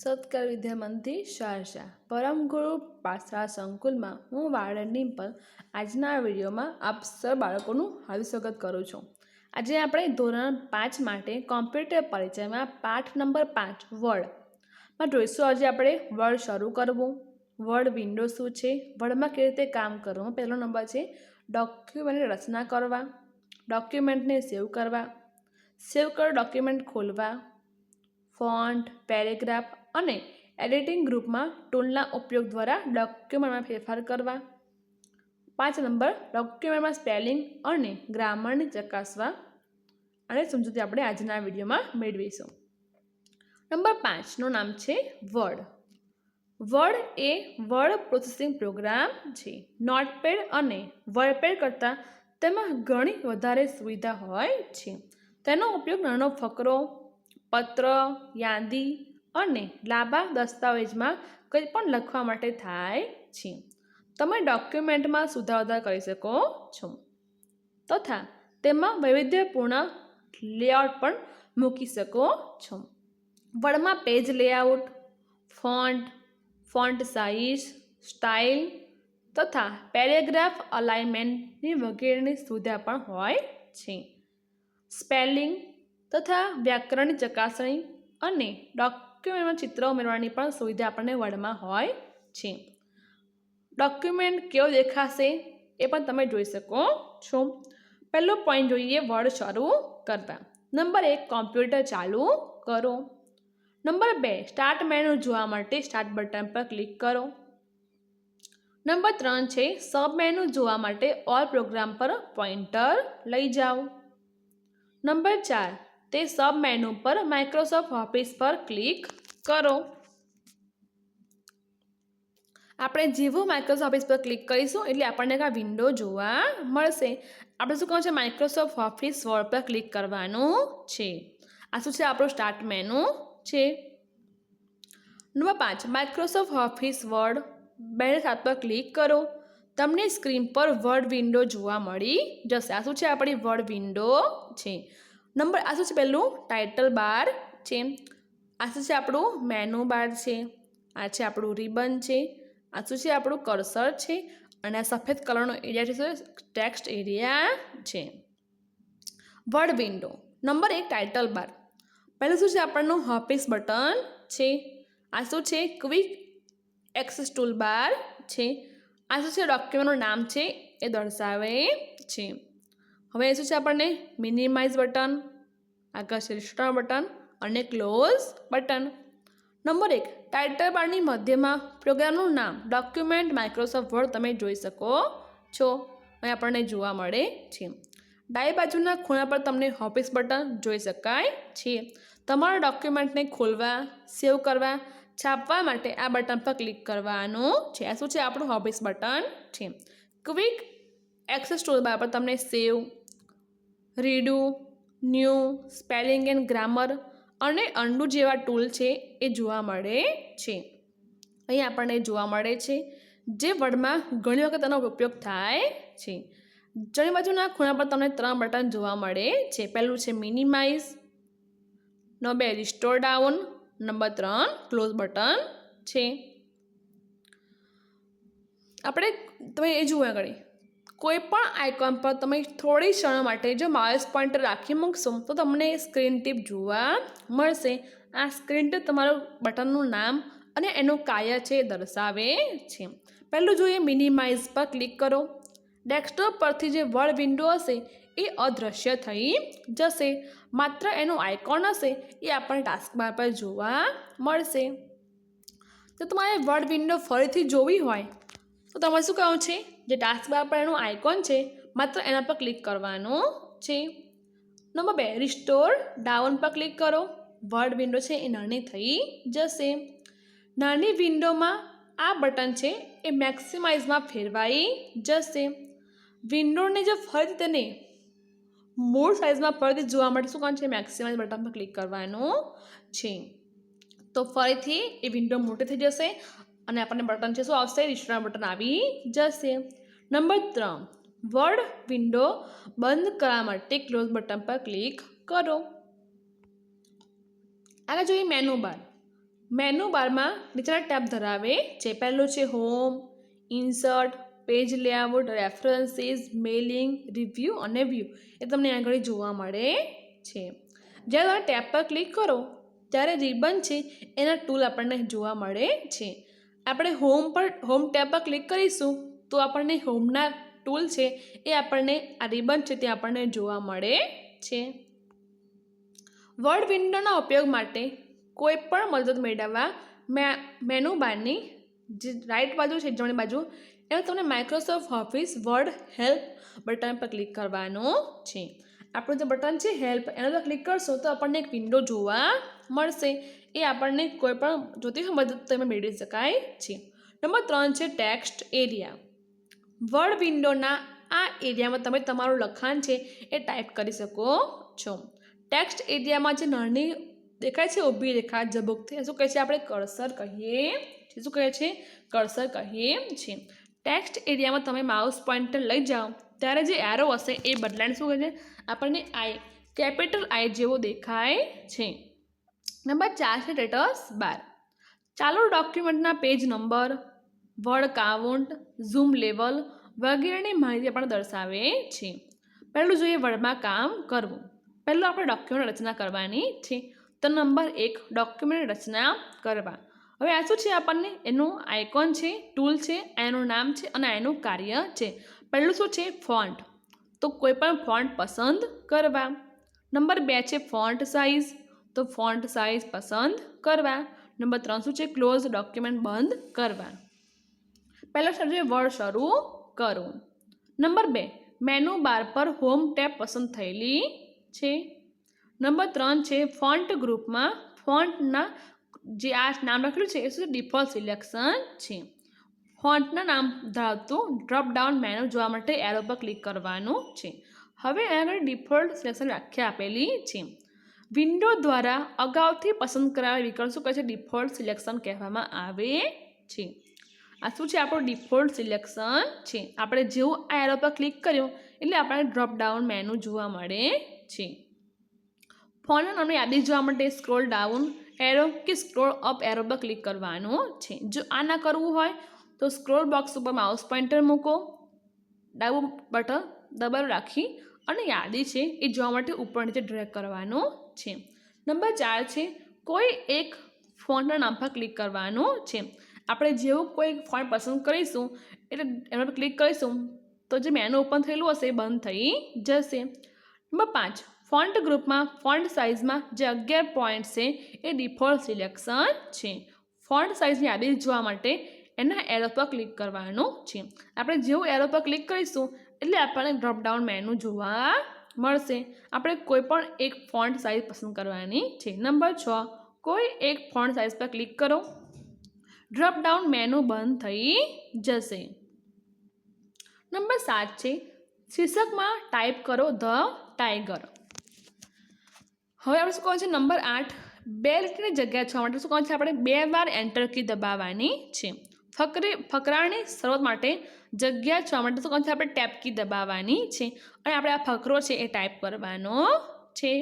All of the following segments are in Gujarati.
સત્કર વિદ્યામંત્રી શારશા પરમગુરુ પાસરા સંકુલમાં હું વાળંડી પર આજના વિડીયોમાં આપ સર બાળકોનું હાર્દિક સ્વાગત કરું છું. આજે આપણે ધોરણ પાંચ માટે કોમ્પ્યુટર પરિચયમાં પાઠ નંબર પાંચ વર્ડમાં જોઈશું આજે આપણે વર્ડ શરૂ કરવું. વર્ડ વિન્ડો શું છે? વર્ડમાં કેવી રીતે કામ કરવું? પહેલો નંબર છે ડોક્યુમેન્ટની રચના કરવા. ડોક્યુમેન્ટને સેવ કરવા. સેવ કરેલ ડોક્યુમેન્ટ ખોલવા. ફોન્ટ, પેરેગ્રાફ અને એડિટિંગ ગ્રુપમાં ટૂલના ઉપયોગ દ્વારા ડોક્યુમેન્ટમાં ફેરફાર કરવા. પાંચ નંબર, ડોક્યુમેન્ટમાં સ્પેલિંગ અને ગ્રામરને ચકાસવા અને સમજૂતી આપણે આજના વિડીયોમાં મેળવીશું. નંબર પાંચનું નામ છે વર્ડ. વર્ડ એ વર્ડ પ્રોસેસિંગ પ્રોગ્રામ છે. નોટપેડ અને વર્ડપેડ કરતાં તેમાં ઘણી વધારે સુવિધા હોય છે. તેનો ઉપયોગ નાનો ફકરો, પત્ર, યાદી અને લાંબા દસ્તાવેજમાં કંઈ પણ લખવા માટે થાય છે. તમે ડોક્યુમેન્ટમાં સુધારા કરી શકો છો. તથા તેમાં વૈવિધ્યપૂર્ણ લેઆઉટ પણ મૂકી શકો છો. વર્ડમાં page layout, font font size, style તથા પેરેગ્રાફ અલાઇનમેન્ટની વગેરેની સુવિધા પણ હોય છે. સ્પેલિંગ તથા વ્યાકરણની ચકાસણી અને ડોક્યુમેન્ટમાં ચિત્ર ઉમેરવાની પણ સુવિધા આપણને વર્ડમાં હોય છે. ડોક્યુમેન્ટ કેવો દેખાશે એ પણ તમે જોઈ શકો છો. પહેલો પોઈન્ટ જોઈએ વર્ડ શરૂ કરતા. નંબર એક કોમ્પ્યુટર ચાલુ કરો. નંબર બે સ્ટાર્ટ મેનુ જોવા માટે સ્ટાર્ટ બટન પર ક્લિક કરો. નંબર ત્રણ છે સબ મેનુ જોવા માટે ઓલ પ્રોગ્રામ પર પોઇન્ટર લઈ જાઓ. નંબર ચાર તે સબ મેનુ પર માઇક્રોસોફ્ટ ઓફિસ પર ક્લિક કરો. આપણે જેવું માઇક્રોસોફ્ટ ઓફિસ પર ક્લિક કરીશું એટલે આપણને આ વિન્ડો જોવા મળશે. આપણે શું કહું છે? માઇક્રોસોફ્ટ ઓફિસ વર્ડ પર ક્લિક કરવાનું છે. આ શું છે? આપણું સ્ટાર્ટ મેનુ છે. નંબર પાંચ માઇક્રોસોફ્ટ ઓફિસ વર્ડ બે સાત પર ક્લિક કરો. તમને સ્ક્રીન પર વર્ડ વિન્ડો જોવા મળી જશે. આ શું છે? આપણી વર્ડ વિન્ડો છે. નંબર આ શું છે પહેલું? ટાઇટલ બાર છે. આ શું છે આપણું? મેનુ બાર છે. આ છે આપણું રિબન છે. આ શું છે આપણું કર્સર છે. અને આ સફેદ કલરનો એરિયા છે. ટેક્સ્ટ એરિયા છે. વર્ડ વિન્ડો નંબર એક ટાઇટલ બાર પહેલું શું છે આપણનું? હોપિસ બટન છે. આ શું છે? ક્વિક એક્સેસ ટૂલ બાર છે. આ શું છે? ડોક્યુમેન્ટનું નામ છે. એ દર્શાવે છે. હવે શું છે આપણને? મિનિમાઇઝ બટન આગળ છે બટન અને ક્લોઝ બટન નંબર એક ટાઇટલ બારની મધ્યમાં પ્રોગ્રામનું નામ ડોક્યુમેન્ટ માઇક્રોસોફ્ટ વર્ડ તમે જોઈ શકો છો. અહીં આપણને જોવા મળે છે. ડાબી બાજુના ખૂણા પર તમને ઓફિસ બટન જોઈ શકાય છે. તમારા ડોક્યુમેન્ટને ખોલવા સેવ કરવા, છાપવા માટે આ બટન પર ક્લિક કરવાનું છે. આ શું છે? આપણું ઓફિસ બટન છે. ક્વિક એક્સેસ ટૂલ બાર પર તમને save redo, new, spelling and grammar અને અંડુ જેવા ટૂલ છે એ જોવા મળે છે. અહીં આપણને જોવા મળે છે જે વર્ડમાં ઘણી વખત તેનો ઉપયોગ થાય છે. જણી બાજુના ખૂણા પર તમને ત્રણ બટન જોવા મળે છે. પહેલું છે મિનિમાઇઝ, નંબર બે રિસ્ટોર ડાઉન, નંબર ત્રણ ક્લોઝ બટન છે. આપણે તમે એ જુઓ આગળ. કોઈ પણ આઇકોન પર તમે થોડી ક્ષણો માટે જો માઉસ પોઈન્ટર રાખી મૂકશો, તો તમને સ્ક્રીન ટીપ જોવા મળશે. આ સ્ક્રીન ટીપ તમારું બટનનું નામ અને એનું કાર્ય છે દર્શાવે છે. પહેલું જોઈએ મિનિમાઇઝ પર ક્લિક કરો. ડેસ્કટોપ પરથી જે વર્ડ વિન્ડો હશે, એ અદૃશ્ય થઈ જશે. માત્ર એનું આઇકોન હશે, એ આપણને ટાસ્ક બાર પર જોવા મળશે. તો તમારે વર્ડ વિન્ડો ફરીથી જોવી હોય, તો તમારે શું કહ્યું છે? જે ટાસ્ક બાર પર એનું આઇકોન છે, માત્ર એના પર ક્લિક કરવાનું છે. નંબર બે રિસ્ટોર ડાઉન પર ક્લિક કરો. વર્ડ વિન્ડો છે, એ નાની થઈ જશે. નાની વિન્ડોમાં આ બટન છે, એ મેક્સિમાઇઝમાં ફેરવાઈ જશે. વિન્ડોને જો ફરીથી તેને મૂળ સાઇઝમાં ફરીથી જોવા માટે શું કામ છે મેક્સિમાઇઝ બટન પર ક્લિક કરવાનું છે. તો ફરીથી એ વિન્ડો મોટી થઈ જશે અને આપણને બટન છે, શું આવશે? રિસ્ટોર બટન આવી જશે. નંબર ત્રણ, વર્ડ વિન્ડો બંધ કરવા માટે ક્લોઝ બટન પર ક્લિક કરો. આગળ જોઈએ મેનુ બાર. મેનુ બારમાં નીચેના ટેબ ધરાવે છે. પહેલું છે home, insert, page layout, references mailing review અને વ્યૂ એ તમને આગળ જોવા મળે છે. જ્યારે તમે ટેબ પર ક્લિક કરો, ત્યારે રિબન છે એના ટૂલ આપણને જોવા મળે છે. આપણે હોમ પર, હોમ ટેબ પર ક્લિક કરીશું. તો આપણને હોમના ટૂલ છે એ આપણને આ રિબન છે તે આપણને જોવા મળે છે. વર્ડ વિન્ડોના ઉપયોગ માટે કોઈ પણ મદદ મેળવવા મેનુ બારની જે રાઈટ બાજુ છે, જમણી બાજુ, એમાં તમને Microsoft Office Word help button પર ક્લિક કરવાનું છે. આપણું જે બટન છે હેલ્પ એના પર ક્લિક કરશો તો આપણને એક વિન્ડો જોવા મળશે. એ આપણને કોઈ પણ જોતી મદદ તમે મેળવી શકાય છે. નંબર ત્રણ છે ટેક્સ્ટ એરિયા વર્ડ વિન્ડોના આ એરિયામાં તમે તમારું લખાણ છે એ ટાઈપ કરી શકો છો. ટેક્સ્ટ એરિયામાં જે નાની દેખાય છે ઊભી રેખા ઝબકથી શું કહે છે? આપણે કર્સર કહીએ છીએ. શું કહે છે? કર્સર કહીએ છીએ. ટેક્સ્ટ એરિયામાં તમે માઉસ પોઈન્ટર લઈ જાઓ, ત્યારે જે એરો હશે એ બદલાઈને શું કહે છે? આપણને આઈ, કેપિટલ આઈ જેવો દેખાય છે. નંબર ચાર છે સ્ટેટસ બાર ચાલો ડોક્યુમેન્ટના page number word count zoom level વગેરેની માહિતી પણ દર્શાવે છે પહેલું જોઈએ વર્ડમાં કામ કરવું. પહેલું આપણે ડોક્યુમેન્ટ રચના કરવાની છે. તો નંબર એક ડોક્યુમેન્ટ રચના કરવા. હવે આ શું છે આપણને? એનું આઇકોન છે ટૂલ છે, એનું નામ છે અને એનું કાર્ય છે. પહેલું શું છે? ફોન્ટ તો કોઈ પણ ફોન્ટ પસંદ કરવા. નંબર બે છે ફોન્ટ સાઇઝ તો ફોન્ટ સાઇઝ પસંદ કરવા. નંબર ત્રણ શું છે? ક્લોઝ ડોક્યુમેન્ટ બંધ કરવા. પહેલો શબ્દ છે વર્ડ શરૂ કરો. નંબર બે, મેનુ બાર પર હોમ ટેબ પસંદ થયેલી છે. નંબર ત્રણ છે, ફોન્ટ ગ્રુપમાં ફોન્ટના જે આ નામ લખેલું છે, એ શું ડિફોલ્ટ સિલેક્શન છે. ફોન્ટના નામ ધરાવતું ડ્રોપ ડાઉન મેનુ જોવા માટે એરો પર ક્લિક કરવાનું છે. હવે આગળ ડિફોલ્ટ સિલેક્શન વ્યાખ્યા આપેલી છે. વિન્ડો દ્વારા અગાઉથી પસંદ કરાયેલ વિકલ્પ શું કહે છે? ડિફોલ્ટ સિલેક્શન કહેવામાં આવે છે. આ શું છે? આપણું ડિફોલ્ટ સિલેક્શન છે. આપણે જેવું આ એરો પર ક્લિક કર્યું, એટલે આપણને ડ્રોપડાઉન મેનુ જોવા મળે છે. ફોનના નામની યાદી જોવા માટે સ્ક્રોલ ડાઉન એરો કે સ્ક્રોલ અપ એરો પર ક્લિક કરવાનું છે. જો આ ના કરવું હોય, તો સ્ક્રોલ બોક્સ ઉપર માઉસ પોઈન્ટર મૂકો, ડાબું બટન દબાવી રાખી, અને યાદી છે એ જોવા માટે ઉપર નીચે ડ્રેક કરવાનું છે. નંબર ચાર છે, કોઈ એક ફોનના નામ પર ક્લિક કરવાનું છે. આપણે જેવું કોઈ ફોન પસંદ કરીશું, એટલે એના પર ક્લિક કરીશું, તો જે મેનુ ઓપન થયેલું હશે એ બંધ થઈ જશે. નંબર પાંચ ફોન્ટ ગ્રુપમાં ફોન્ટ સાઇઝમાં જે અગિયાર પોઈન્ટ છે એ ડિફોલ્ટ સિલેક્શન છે. ફોન્ટ સાઇઝની યાદી જોવા માટે એના એરો પર ક્લિક કરવાનું છે. આપણે જેવું એરો પર ક્લિક કરીશું, એટલે આપણને ડ્રોપડાઉન મેનુ જોવા મળશે. આપણે કોઈ પણ એક ફોન્ટ સાઇઝ પસંદ કરવાની છે. નંબર છ, કોઈ એક ફોન્ટ સાઇઝ પર ક્લિક કરો. ડ્રોપડાઉન મેનુ બંધ થઈ જશે. નંબર સાત છે, શીર્ષકમાં ટાઈપ કરો ધ ટાઈગર હવે આપણે શું કહો છે? નંબર આઠ, બે લીટીની જગ્યા છ. માટે શું કહે છે? આપણે બે વાર એન્ટર કી દબાવવાની છે. ફકરે ફકરાની શરૂઆત માટે જગ્યા છ માટે શું કહે છે? આપણે ટેપ કી દબાવવાની છે. અને આપણે આ ફકરો છે એ ટાઈપ કરવાનો છે.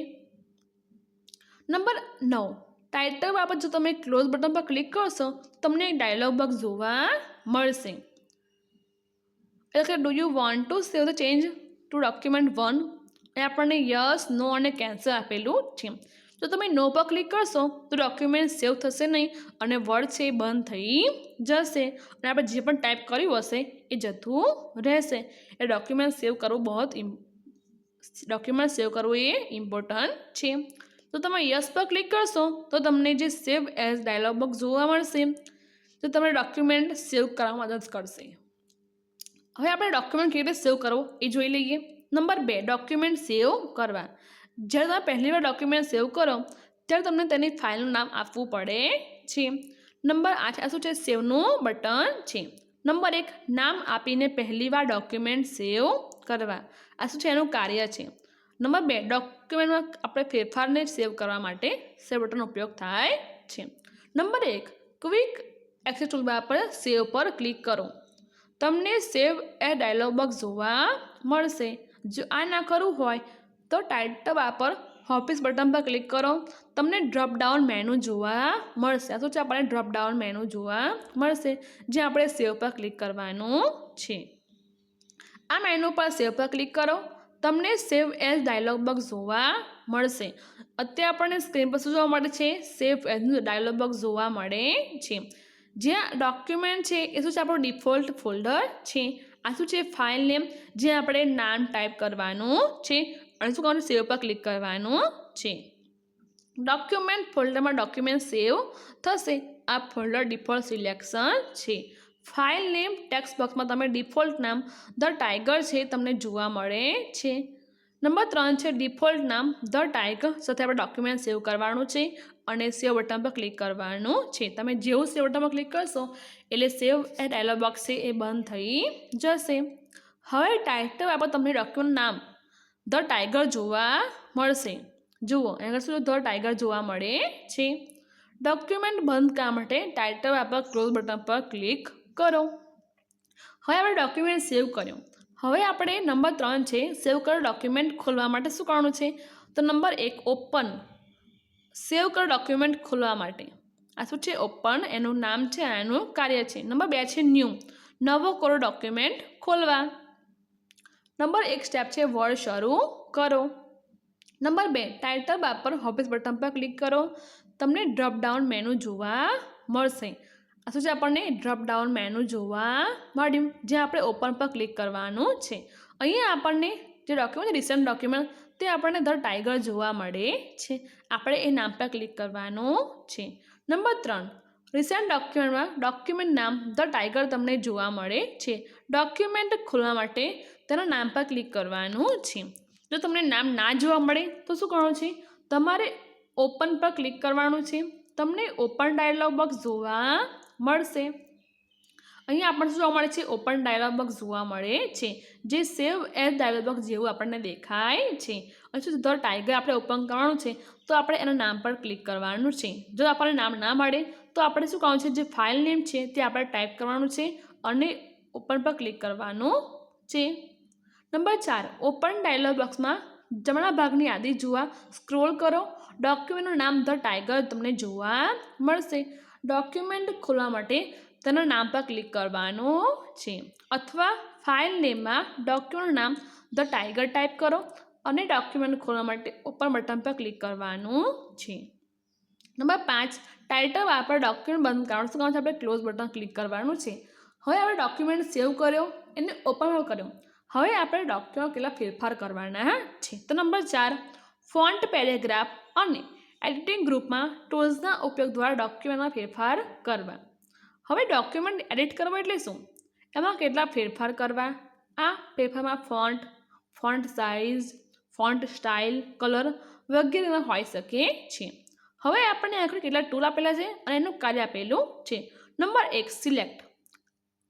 નંબર નવ ટાઇટલ બાબત જો તમે ક્લોઝ બટન પર ક્લિક કરશો, તમને એક ડાયલોગ બોક્સ જોવા મળશે. એટલે કે do you want to save the change to document one એ આપણને યસ નો અને કેન્સલ આપેલું છે. જો તમે નો પર ક્લિક કરશો, તો ડોક્યુમેન્ટ સેવ થશે નહીં અને વર્ડ છે એ બંધ થઈ જશે અને આપણે જે પણ ટાઈપ કર્યું હશે, એ જતું રહેશે. એ ડોક્યુમેન્ટ સેવ કરવું બહુ ડોક્યુમેન્ટ સેવ કરવું એ ઇમ્પોર્ટન્ટ છે. તો તમે યસ પર ક્લિક કરશો, તો તમને જે સેવ એઝ ડાયલોગ બોક્સ જોવા મળશે, તો તમને ડોક્યુમેન્ટ સેવ કરવામાં મદદ કરશે. હવે આપણે ડોક્યુમેન્ટ કેવી રીતે સેવ કરવો એ જોઈ લઈએ. નંબર બે ડોક્યુમેન્ટ સેવ કરવા. જ્યારે તમે પહેલી વાર ડોક્યુમેન્ટ સેવ કરો, ત્યારે તમને તેની ફાઇલનું નામ આપવું પડે છે. નંબર આઠ, આ શું છે? સેવનું બટન છે. નંબર એક, નામ આપીને પહેલી વાર ડોક્યુમેન્ટ સેવ કરવા. આ શું છે? એનું કાર્ય છે. નંબર બે, ડોક્યુમેન્ટમાં આપણે ફેરફારને સેવ કરવા માટે સેવ બટનનો ઉપયોગ થાય છે. નંબર એક, ક્વિક એક્સેસ ટૂલબાર પર સેવ પર ક્લિક કરો. તમને સેવ એ ડાયલોગ બોક્સ જોવા મળશે. જો આ ના કરવું હોય, તો ટાઇટલ બાર પર ઓફિસ બટન પર ક્લિક કરો. તમને ડ્રોપ ડાઉન મેનુ જોવા મળશે. આ શું છે આપણને ડ્રોપ ડાઉન મેનુ જોવા મળશે જે આપણે સેવ પર ક્લિક કરવાનું છે. આ મેનુ પર સેવ પર ક્લિક કરો. તમને સેવ એઝ ડાયલોગ બોક્સ જોવા મળશે. અત્યારે આપણને સ્ક્રીન પર શું જોવા મળે છે? સેવ એઝનું ડાયલોગ બોક્સ જોવા મળે છે. જ્યાં ડોક્યુમેન્ટ છે એ શું છે? આપણું ડિફોલ્ટ ફોલ્ડર છે. આ શું છે? ફાઇલ નેમ જે આપણે નામ ટાઈપ કરવાનું છે. અને શું કરવાનું? સેવ પર ક્લિક કરવાનું છે. ડોક્યુમેન્ટ ફોલ્ડરમાં ડોક્યુમેન્ટ સેવ થશે. આ ફોલ્ડર ડિફોલ્ટ સિલેક્શન છે. ફાઇલ નેમ ટેક્સ્ટ બોક્સમાં તમે ડિફોલ્ટ નામ ધ ટાઈગર છે તમને જોવા મળે છે. નંબર ત્રણ છે ડિફોલ્ટ નામ ધ ટાઈગર સાથે આપણે ડોક્યુમેન્ટ સેવ કરવાનું છે અને સેવ બટન પર ક્લિક કરવાનું છે. તમે જેવું સેવ બટન પર ક્લિક કરશો, એટલે સેવ એ ડાયલોગ બોક્સ છે એ બંધ થઈ જશે. હવે ટાઇટલ આપણે તમને ડોક્યુમેન્ટ નામ ધ ટાઈગર જોવા મળશે. જુઓ આગળ શું ધ ટાઈગર જોવા મળે છે? ડોક્યુમેન્ટ બંધ કરવા માટે ટાઇટલ આપવા ક્લોઝ બટન પર ક્લિક કરો. હવે આપણે ડોક્યુમેન્ટ સેવ કર્યો. હવે આપણે નંબર ત્રણ છે સેવ કરેલ ડોક્યુમેન્ટ ખોલવા માટે શું કરવાનું છે? તો નંબર એક ઓપન સેવ કરેલ ડોક્યુમેન્ટ ખોલવા માટે. આ શું છે? ઓપન એનું નામ છે, એનું કાર્ય છે. નંબર બે છે ન્યૂ નવો કરો ડોક્યુમેન્ટ ખોલવા. નંબર એક સ્ટેપ છે વર્ડ શરૂ કરો. નંબર બે ટાઇટલ બાર પર હોબીસ બટન પર ક્લિક કરો. તમને ડ્રોપડાઉન મેનુ જોવા મળશે. આ શું છે આપણને ડ્રોપ ડાઉન મેનુ જોવા મળ્યું જ્યાં આપણે ઓપન પર ક્લિક કરવાનું છે. અહીંયા આપણને જે ડોક્યુમેન્ટ રિસન્ટ ડોક્યુમેન્ટ તે આપણને ધ ટાઈગર જોવા મળે છે. આપણે એ નામ પર ક્લિક કરવાનું છે. નંબર ત્રણ રિસન્ટ ડોક્યુમેન્ટમાં ડોક્યુમેન્ટ નામ ધ ટાઈગર તમને જોવા મળે છે. ડોક્યુમેન્ટ ખોલવા માટે તેના નામ પર ક્લિક કરવાનું છે. જો તમને નામ ના જોવા મળે, તો શું કરવાનું છે? તમારે ઓપન પર ક્લિક કરવાનું છે. તમને ઓપન ડાયલોગ બોક્સ જોવા મળશે. અહીંયા આપણને શું જોવા મળે છે? ઓપન ડાયલોગ બોક્સ જોવા મળે છે, જે સેવ એઝ ડાયલોગ બોક્સ જેવું આપણને દેખાય છે. અને શું ધ ટાઈગર આપણે ઓપન કરવાનું છે, તો આપણે એના નામ પર ક્લિક કરવાનું છે. જો આપણને નામ ના મળે, તો આપણે શું કરવાનું છે? જે ફાઇલ નેમ છે, તે આપણે ટાઈપ કરવાનું છે અને ઓપન પર ક્લિક કરવાનું છે. નંબર ચાર ઓપન ડાયલોગ બોક્સમાં જમણા ભાગની યાદી જોવા સ્ક્રોલ કરો. ડોક્યુમેન્ટનું નામ ધ ટાઈગર તમને જોવા મળશે. ડોક્યુમેન્ટ ખોલવા માટે તેના નામ પર ક્લિક કરવાનું છે. અથવા ફાઇલ નેમમાં ડોક્યુમેન્ટ નામ ધ ટાઈગર ટાઈપ કરો અને ડોક્યુમેન્ટ ખોલવા માટે ઓપન બટન પર ક્લિક કરવાનું છે. નંબર પાંચ ટાઇટલ વાપર ડોક્યુમેન્ટ બંધ કરવાનું શું કરવાનું છે? આપણે ક્લોઝ બટન ક્લિક કરવાનું છે. હવે આપણે ડોક્યુમેન્ટ સેવ કર્યો, એને ઓપન કર્યો. હવે આપણે ડોક્યુમેન્ટ કેટલા ફેરફાર કરવાના છે? તો નંબર ચાર ફોન્ટ પેરેગ્રાફ અને એડિટિંગ ગ્રુપમાં ટૂલ્સના ઉપયોગ દ્વારા ડોક્યુમેન્ટમાં ફેરફાર કરવા. હવે ડોક્યુમેન્ટ એડિટ કરવા એટલે શું? એમાં કેટલા ફેરફાર કરવા? આ ફેરફારમાં font font size, font style, colour વગેરેમાં હોઈ શકે છે. હવે આપણને આખરે કેટલા ટૂલ આપેલા છે અને એનું કાર્ય આપેલું છે. નંબર એક, સિલેક્ટ.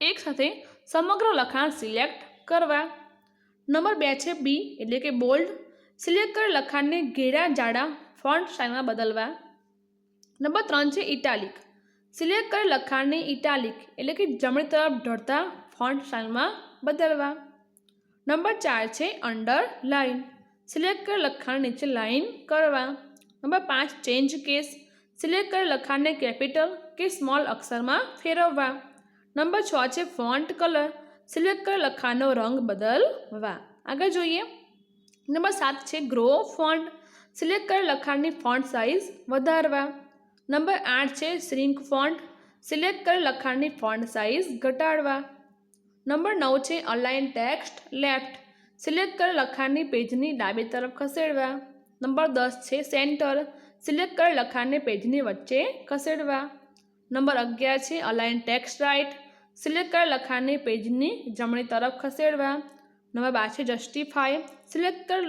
એક સાથે સમગ્ર લખાણ સિલેક્ટ કરવા. નંબર બે છે બી, એટલે કે બોલ્ડ. સિલેક્ટ કરેલ લખાણને ઘેરા, જાડા ફોન્ટ સ્ટાઇલમાં બદલવા. નંબર ત્રણ છે ઇટાલિક. સિલેક્ટ કરેલ લખાણને ઇટાલિક એટલે કે જમણી તરફ ઢળતા ફોન્ટ સ્ટાઇલમાં બદલવા. નંબર ચાર છે અંડર લાઇન સિલેક્ટ કરેલ લખાણ નીચે લાઇન કરવા. નંબર પાંચ ચેન્જ કેસ. સિલેક્ટ કરેલ લખાણને કેપિટલ કે સ્મોલ અક્ષરમાં ફેરવવા. નંબર છ છે ફોન્ટ કલર. સિલેક્ટ કરેલ લખાણનો રંગ બદલવા. આગળ જોઈએ. નંબર સાત છે ગ્રો ફોન્ટ. સિલેક્ટ કરેલ લખાણની ફોન્ટ સાઇઝ વધારવા. નંબર આઠ છે શ્રિંક ફોન્ટ સિલેક્ટ કરેલ લખાણની ફોન્ટ સાઇઝ ઘટાડવા. નંબર નવ છે અલાઇન ટેક્સ્ટ લેફ્ટ સિલેક્ટ કરેલ લખાણની પેજની ડાબી તરફ ખસેડવા. નંબર દસ છે સેન્ટર સિલેક્ટ કરેલ લખાણને પેજની વચ્ચે ખસેડવા. નંબર અગિયાર છે અલાઇન ટેક્સ્ટ રાઇટ સિલેક્ટ કરેલ લખાણને પેજની જમણી તરફ ખસેડવા. નંબર બાર છે જસ્ટિફાય સિલેક્ટ કરેલ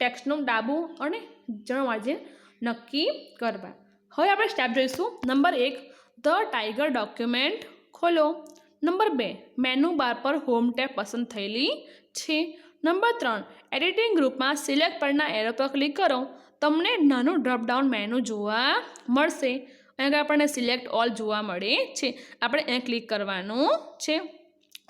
ટેક્સ્ટનું ડાબું અને જણ માર્જિન નક્કી કરવા. હવે આપણે સ્ટેપ જોઈશું. નંબર એક, ધ ટાઈગર ડોક્યુમેન્ટ ખોલો. નંબર બે, મેનુ બાર પર હોમ ટેપ પસંદ થયેલી છે. નંબર ત્રણ, એડિટિંગ ગ્રુપમાં સિલેક્ટ પરના એરો પર ક્લિક કરો. તમને નાનું ડ્રોપડાઉન મેનુ જોવા મળશે. અહીંયા આપણને સિલેક્ટ ઓલ જોવા મળે છે. આપણે અહીંયા ક્લિક કરવાનું છે.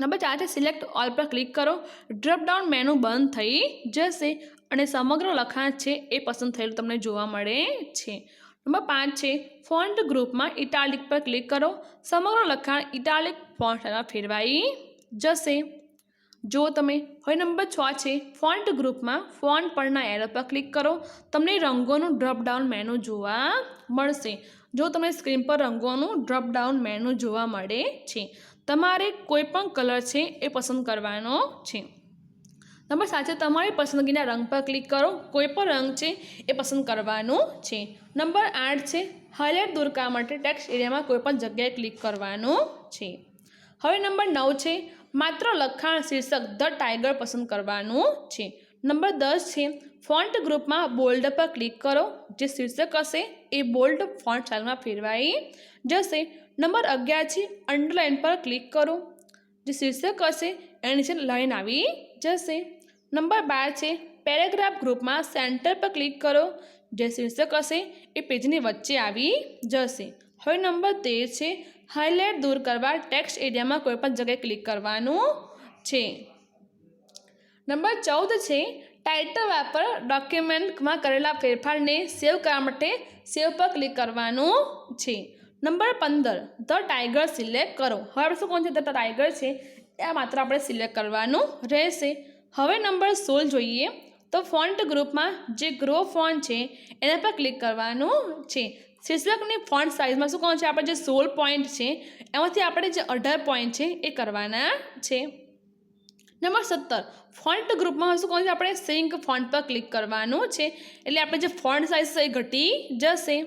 નંબર ચાર છે સિલેક્ટ ઓલ પર ક્લિક કરો. ડ્રોપડાઉન મેનુ બંધ થઈ જશે અને સમગ્ર લખાણ છે એ પસંદ થયેલું તમને જોવા મળે છે. નંબર પાંચ છે ફોન્ટ ગ્રુપમાં ઇટાલિક પર ક્લિક કરો. સમગ્ર લખાણ ઇટાલિક ફોન્ટમાં ફેરવાઈ જશે. જો તમે, હવે નંબર છ છે ફોન્ટ ગ્રુપમાં ફોન્ટ પરના એરો પર ક્લિક કરો. તમને રંગોનું ડ્રોપડાઉન મેનુ જોવા મળશે. જો તમને સ્ક્રીન પર રંગોનું ડ્રોપડાઉન મેનુ જોવા મળે છે. તમારે કોઈ પણ કલર છે એ પસંદ કરવાનો છે. નંબર સાથે તમારી પસંદગીના રંગ પર ક્લિક કરો, કોઈ પણ રંગ છે એ પસંદ કરવાનું છે. નંબર આઠ છે હાઇલાઇટ દૂર કરવા માટે ટેક્સ્ટ એરિયામાં કોઈ પણ જગ્યાએ ક્લિક કરવાનું છે. હવે નંબર નવ છે, માત્ર લખાણ શીર્ષક ધ ટાઈગર પસંદ કરવાનું છે. નંબર દસ છે ફોન્ટ ગ્રુપમાં બોલ્ડ પર ક્લિક કરો. જે શીર્ષક હશે એ બોલ્ડ ફોન્ટ સ્ટાઇલમાં ફેરવાઈ જશે. નંબર અગિયાર છે અંડરલાઇન પર ક્લિક કરો. જે શીર્ષક હશે એની નીચે લાઇન આવી જશે. નંબર બાર છે પેરેગ્રાફ ગ્રુપમાં સેન્ટર પર ક્લિક કરો. જે શીર્ષક હશે એ પેજની વચ્ચે આવી જશે. હવે નંબર તેર છે હાઇલાઇટ દૂર કરવા ટેક્સ્ટ એરિયામાં કોઈપણ જગ્યાએ ક્લિક કરવાનું છે. નંબર ચૌદ છે ટાઇટલ વાપર ડોક્યુમેન્ટમાં કરેલા ફેરફારને સેવ કરવા માટે સેવ પર ક્લિક કરવાનું છે. નંબર પંદર ધ ટાઈગર સિલેક્ટ કરો. હવે શું કોણ છે ધ ટાઈગર છે? એ માત્ર આપણે સિલેક્ટ કરવાનું રહેશે. હવે નંબર સોળ જોઈએ. તો ફોન્ટ ગ્રુપમાં જે ગ્રો ફોન છે, એના પર ક્લિક કરવાનું છે. શીર્ષકની ફોન્ટ સાઇઝમાં શું કહું છે? આપણે જે સોળ પોઈન્ટ છે, એમાંથી આપણે જે અઢાર પોઈન્ટ છે, એ કરવાના છે. નંબર સત્તર. ફોન્ટ ગ્રુપમાં શું કહું છે? આપણે સિંક ફોન્ટ પર ક્લિક કરવાનું છે. એટલે આપણે જે ફોન્ટ સાઇઝ છે એ ઘટી જશે.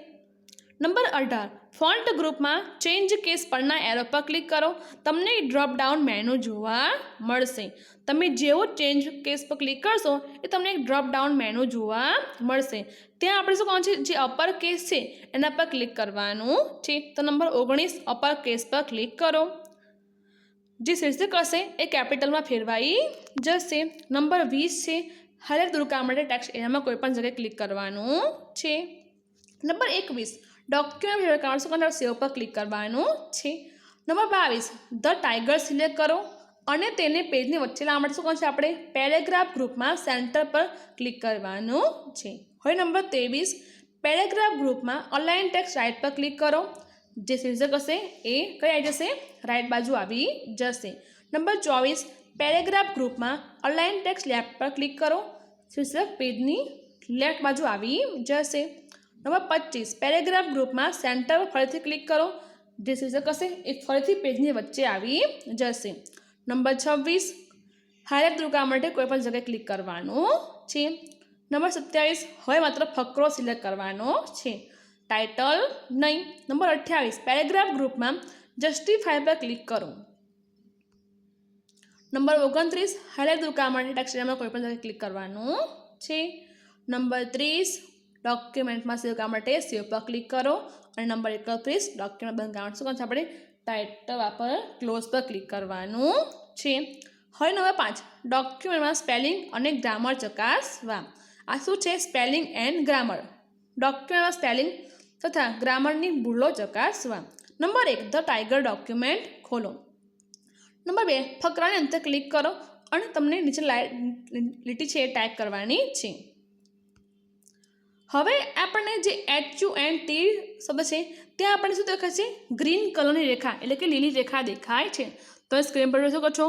નંબર અઢાર. ફોન્ટ ગ્રુપમાં ચેન્જ કેસ પરના એરો પર ક્લિક કરો. તમને ડ્રોપ ડાઉન મેનુ જોવા મળશે. તમે જેવો ચેન્જ કેસ પર ક્લિક કરશો, એ તમને એક ડ્રોપ ડાઉન મેનુ જોવા મળશે. ત્યાં આપણે શું કહું છે? જે અપર કેસ છે, એના પર ક્લિક કરવાનું છે. તો નંબર ઓગણીસ અપર કેસ પર ક્લિક કરો. જે શીર્ષક હશે એ કેપિટલમાં ફેરવાઈ જશે નંબર વીસ છે હરેક દૂર કરવા માટે ટેક્સ એરિયામાં કોઈપણ જગ્યાએ ક્લિક કરવાનું છે નંબર એકવીસ ડોક્યુમેન્ટ ફેરવા કરવા શું સેવ પર ક્લિક કરવાનું છે નંબર બાવીસ ધ ટાઈગર સિલેક્ટ કરો અને તેને પેજની વચ્ચે લાવવા માટે શું કરશે આપણે? પેરેગ્રાફ ગ્રુપમાં સેન્ટર પર ક્લિક કરવાનું છે. હવે નંબર ત્રેવીસ પેરેગ્રાફ ગ્રુપમાં ઓનલાઈન ટેક્સ રાઇટ પર ક્લિક કરો. જે શીર્ષક હશે એ કઈ આવી જશે? રાઈટ બાજુ આવી જશે. નંબર ચોવીસ પેરેગ્રાફ ગ્રુપમાં અલાઇન ટેક્સ્ટ લેબ પર ક્લિક કરો. શીર્ષક પેજની લેફ્ટ બાજુ આવી જશે. નંબર પચીસ પેરેગ્રાફ ગ્રુપમાં સેન્ટર પર ફરીથી ક્લિક કરો. જે શીર્ષક હશે એ ફરીથી પેજની વચ્ચે આવી જશે. નંબર છવ્વીસ હાઇલાઇટ દુર્ગા માટે કોઈ પણ જગ્યાએ ક્લિક કરવાનું છે. નંબર સત્યાવીસ, હવે માત્ર ફકરો સિલેક્ટ કરવાનો છે. ટાઇટલ નહીં. નંબર અઠ્યાવીસ. પેરેગ્રાફ ગ્રુપમાં જસ્ટિફાય પર ક્લિક કરો. નંબર ઓગણત્રીસ. હાઈલાઇટ દુર્ગા માટે ટેક્સ્ટમાં કોઈ પણ જગ્યાએ ક્લિક કરવાનું છે. નંબર ત્રીસ. ડોક્યુમેન્ટમાં સેવ કરવા માટે સેવ પર ક્લિક કરો. અને નંબર એકત્રીસ. ડોક્યુમેન્ટ બંધ કરવા શું કરશે આપણે? ટાઇટલ વાપર ક્લોઝ પર ક્લિક કરવાનું છે. હવે નંબર પાંચ. ડોક્યુમેન્ટમાં સ્પેલિંગ અને ગ્રામર ચકાસવા. આ શું છે? સ્પેલિંગ એન્ડ ગ્રામર ડોક્યુમેન્ટમાં સ્પેલિંગ તથા ગ્રામરની ભૂલો ચકાસવા. નંબર એક, ધ ટાઈગર ડોક્યુમેન્ટ ખોલો. નંબર બે, ફકરાને અંતે ક્લિક કરો અને તમને નીચે લીટી છે એ ટાઈપ કરવાની છે. હવે આપણને જે એચ યુ એન ટી શબ્દ છે, ત્યાં આપણને શું દેખાય છે? ગ્રીન કલરની રેખા, એટલે કે લીલી રેખા દેખાય છે. તો સ્ક્રીન પર જોઈ શકો છો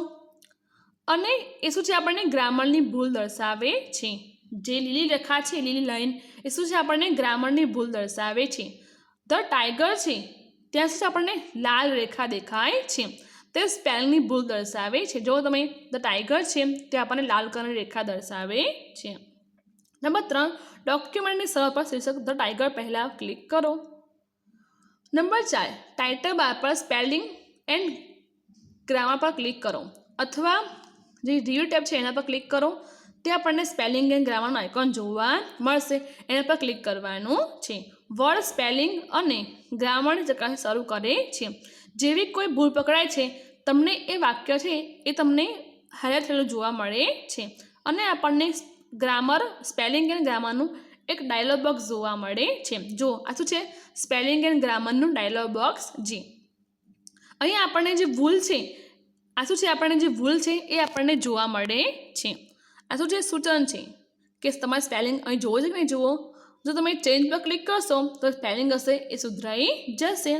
અને એ શું છે આપણને? ગ્રામરની ભૂલ દર્શાવે છે. જે લીલી રેખા છે લીલી લાઈન, એ શું છે આપણને ગ્રામરની ભૂલ દર્શાવે છે. ધ ટાઈગર છે, ત્યાં શું આપણને લાલ રેખા દેખાય છે. તે સ્પેલિંગની ભૂલ દર્શાવે છે. જો તમે ધ ટાઈગર છે તે આપણને લાલ કલરની રેખા દર્શાવે છે. નંબર ત્રણ, ડોક્યુમેન્ટની સરળ પર શીર્ષક ધ ટાઈગર પહેલાં ક્લિક કરો. નંબર ચાર ટાઇટલ બાર પર સ્પેલિંગ એન્ડ ગ્રામર પર ક્લિક કરો. અથવા જે રિવ્યુ ટેબ છે, એના પર ક્લિક કરો. તે આપણને સ્પેલિંગ એન્ડ ગ્રામરનું આઇકોન જોવા મળશે. એના પર ક્લિક કરવાનું છે. વર્ડ સ્પેલિંગ અને ગ્રામરની ચકાસણી શરૂ કરે છે. જેવી કોઈ ભૂલ પકડાય છે, તમને એ વાક્ય છે એ તમને હાઈલાઇટ થયેલું જોવા મળે છે. અને આપણને ગ્રામર સ્પેલિંગ એન્ડ ગ્રામરનું એક ડાયલોગ બોક્સ જોવા મળે છે. જો, આ શું છે? સ્પેલિંગ એન્ડ ગ્રામરનું ડાયલોગ બોક્સ જી. અહીં આપણને જે ભૂલ છે, આ શું છે? આપણને જે ભૂલ છે એ આપણને જોવા મળે છે. આ શું છે સૂચન છે કે તમારે સ્પેલિંગ અહીં જોવો છે કે નહીં જુઓ જો તમે ચેન્જ પર ક્લિક કરશો તો સ્પેલિંગ હશે એ સુધરાઈ જશે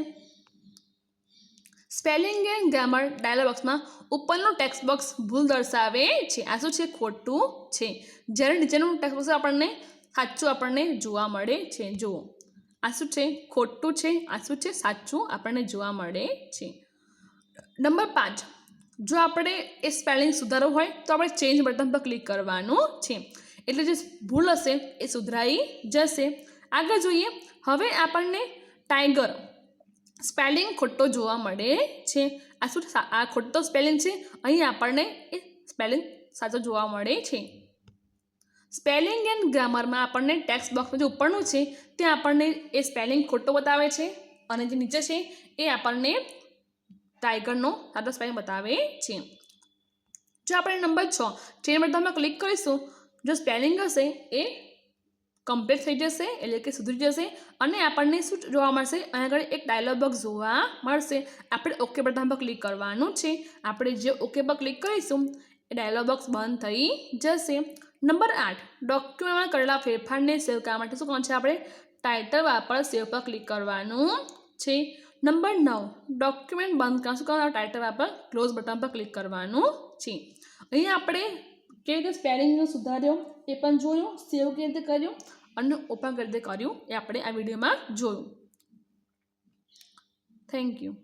સ્પેલિંગ એન્ડ ગ્રામર ડાયલોગ બોક્સમાં ઉપરનું ટેક્સ્ટ બોક્સ ભૂલ દર્શાવે છે આ શું છે ખોટું છે જ્યારે નીચેનું ટેક્સ્ટ બોક્સ આપણને સાચું આપણને જોવા મળે છે જુઓ આ શું છે ખોટું છે આ શું છે સાચું આપણને જોવા મળે છે નંબર પાંચ જો આપણે એ સ્પેલિંગ સુધારવું હોય, તો આપણે ચેન્જ બટન પર ક્લિક કરવાનું છે. એટલે જે ભૂલ હશે, એ સુધરાઈ જશે. આગળ જોઈએ, હવે આપણને ટાઈગર સ્પેલિંગ ખોટો જોવા મળે છે. આ શું આ ખોટો સ્પેલિંગ છે? અહીં આપણને એ સ્પેલિંગ સાચો જોવા મળે છે. સ્પેલિંગ એન્ડ ગ્રામરમાં આપણને ટેક્સ્ટ બોક્સમાં જે ઉપરનું છે, ત્યાં આપણને એ સ્પેલિંગ ખોટો બતાવે છે. અને જે નીચે છે, એ આપણને ટાઈગરનો સાચો સ્પેલિંગ બતાવે છે. જો આપણે નંબર છ ટ્રેન તમે ક્લિક કરીશું, જો સ્પેલિંગ હશે એ કમ્પ્લીટ થઈ જશે, એટલે કે સુધરી જશે અને આપણને શું જોવા મળશે? અહીંયા આગળ એક ડાયલોગ બોક્સ જોવા મળશે. આપણે ઓકે બટન પર ક્લિક કરવાનું છે. આપણે જે ઓકે પર ક્લિક કરીશું, એ ડાયલોગ બોક્સ બંધ થઈ જશે. નંબર આઠ ડોક્યુમેન્ટમાં કરેલા ફેરફારને સેવ કરવા માટે શું કહો છે? આપણે ટાઇટલ વાપર સેવ પર ક્લિક કરવાનું છે. નંબર નવ ડોક્યુમેન્ટ બંધ કરશું. કરવાનું ટાઇટલ પર ક્લોઝ બટન પર ક્લિક કરવાનું છે. અહીં આપણે કેવી રીતે સ્પેલિંગનો સુધાર્યો એ પણ જોયું સેવ કેવી રીતે કર્યું અને ઓપન કેવી રીતે કર્યું એ આપણે આ વિડીયોમાં જોયું. Thank you